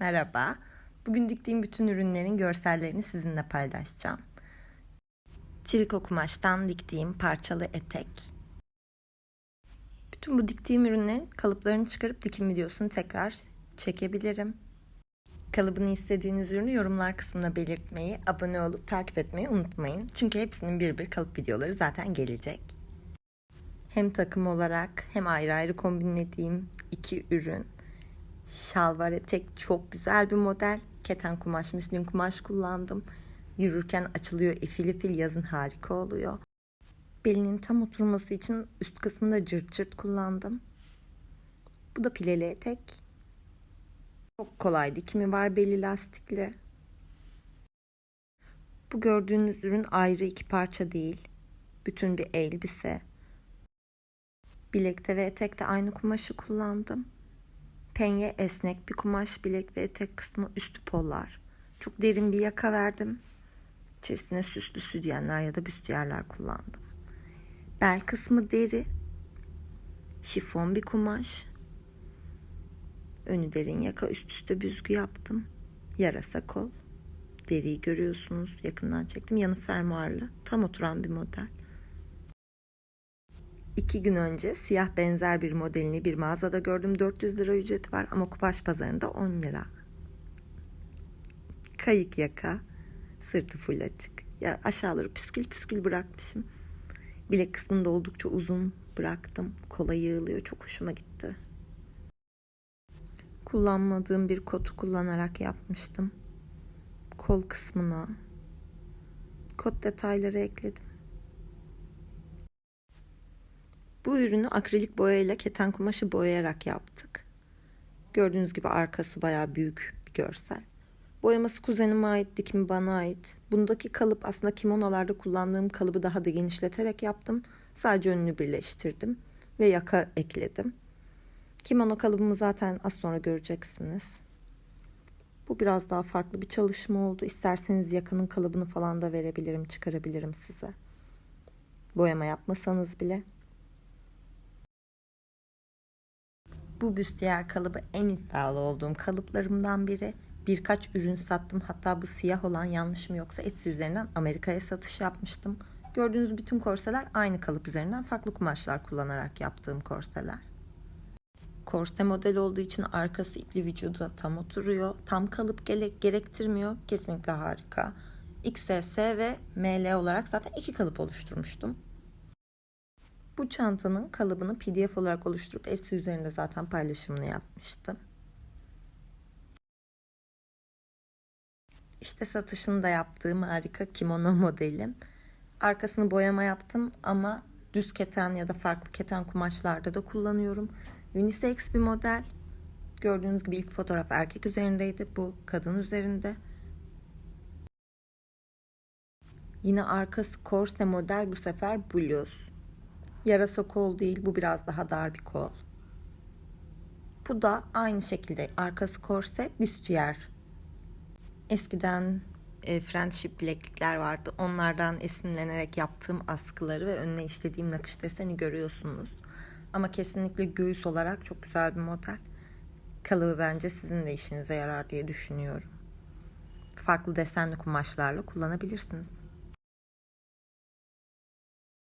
Merhaba. Bugün diktiğim bütün ürünlerin görsellerini sizinle paylaşacağım. Triko kumaştan diktiğim parçalı etek. Bütün bu diktiğim ürünlerin kalıplarını çıkarıp dikim videosunu tekrar çekebilirim. Kalıbını istediğiniz ürünü yorumlar kısmına belirtmeyi, abone olup takip etmeyi unutmayın. Çünkü hepsinin bir bir kalıp videoları zaten gelecek. Hem takım olarak hem ayrı ayrı kombinlediğim iki ürün. Şalvar etek çok güzel bir model. Keten kumaş, müslin kumaş kullandım. Yürürken açılıyor ifil ifil yazın harika oluyor. Belinin tam oturması için üst kısmında cırt cırt kullandım. Bu da pileli etek. Çok kolay dikimi var beli lastikli. Bu gördüğünüz ürün ayrı iki parça değil. Bütün bir elbise. Bilekte ve etekte aynı kumaşı kullandım. Penye esnek bir kumaş bilek ve etek kısmı üstü pollar. Çok derin bir yaka verdim. İçerisine süslü sütyenler ya da büstiyerler kullandım. Bel kısmı deri. Şifon bir kumaş. Önü derin yaka üst üste büzgü yaptım. Yarasa kol. Deriyi görüyorsunuz. Yakından çektim. Yanı fermuarlı. Tam oturan bir model. İki gün önce siyah benzer bir modelini bir mağazada gördüm. 400 lira ücreti var ama Kupaş pazarında 10 lira. Kayık yaka, sırtı full açık. Ya aşağıları püskül püskül bırakmışım. Bilek kısmında oldukça uzun bıraktım. Kola yığılıyor. Çok hoşuma gitti. Kullanmadığım bir kotu kullanarak yapmıştım. Kol kısmına kot detayları ekledim. Bu ürünü akrilik boyayla keten kumaşı boyayarak yaptık. Gördüğünüz gibi arkası bayağı büyük bir görsel. Boyaması kuzenime ait, dikimi bana ait. Bundaki kalıp aslında kimonolarda kullandığım kalıbı daha da genişleterek yaptım. Sadece önünü birleştirdim ve yaka ekledim. Kimono kalıbımı zaten az sonra göreceksiniz. Bu biraz daha farklı bir çalışma oldu. İsterseniz yakanın kalıbını falan da verebilirim, çıkarabilirim size. Boyama yapmasanız bile. Bu büstiyer kalıbı en iddialı olduğum kalıplarımdan biri. Birkaç ürün sattım. Hatta bu siyah olan yanlışım yoksa Etsy üzerinden Amerika'ya satış yapmıştım. Gördüğünüz bütün korseler aynı kalıp üzerinden farklı kumaşlar kullanarak yaptığım korseler. Korse model olduğu için arkası ipli vücuda tam oturuyor. Tam kalıp gerek gerektirmiyor. Kesinlikle harika. XS ve ML olarak zaten iki kalıp oluşturmuştum. Bu çantanın kalıbını pdf olarak oluşturup Etsy üzerinde zaten paylaşımını yapmıştım. İşte satışını da yaptığım harika kimono modelim. Arkasını boyama yaptım ama düz keten ya da farklı keten kumaşlarda da kullanıyorum. Unisex bir model. Gördüğünüz gibi ilk fotoğraf erkek üzerindeydi. Bu kadın üzerinde. Yine arkası korse model bu sefer bluz. Yarasa kol değil bu biraz daha dar bir kol. Bu da aynı şekilde arkası korse büstiyer. Eskiden e, friendship bileklikler vardı. Onlardan esinlenerek yaptığım askıları ve önüne işlediğim nakış deseni görüyorsunuz. Ama kesinlikle göğüs olarak çok güzel bir model. Kalıbı bence sizin de işinize yarar diye düşünüyorum. Farklı desenli kumaşlarla kullanabilirsiniz.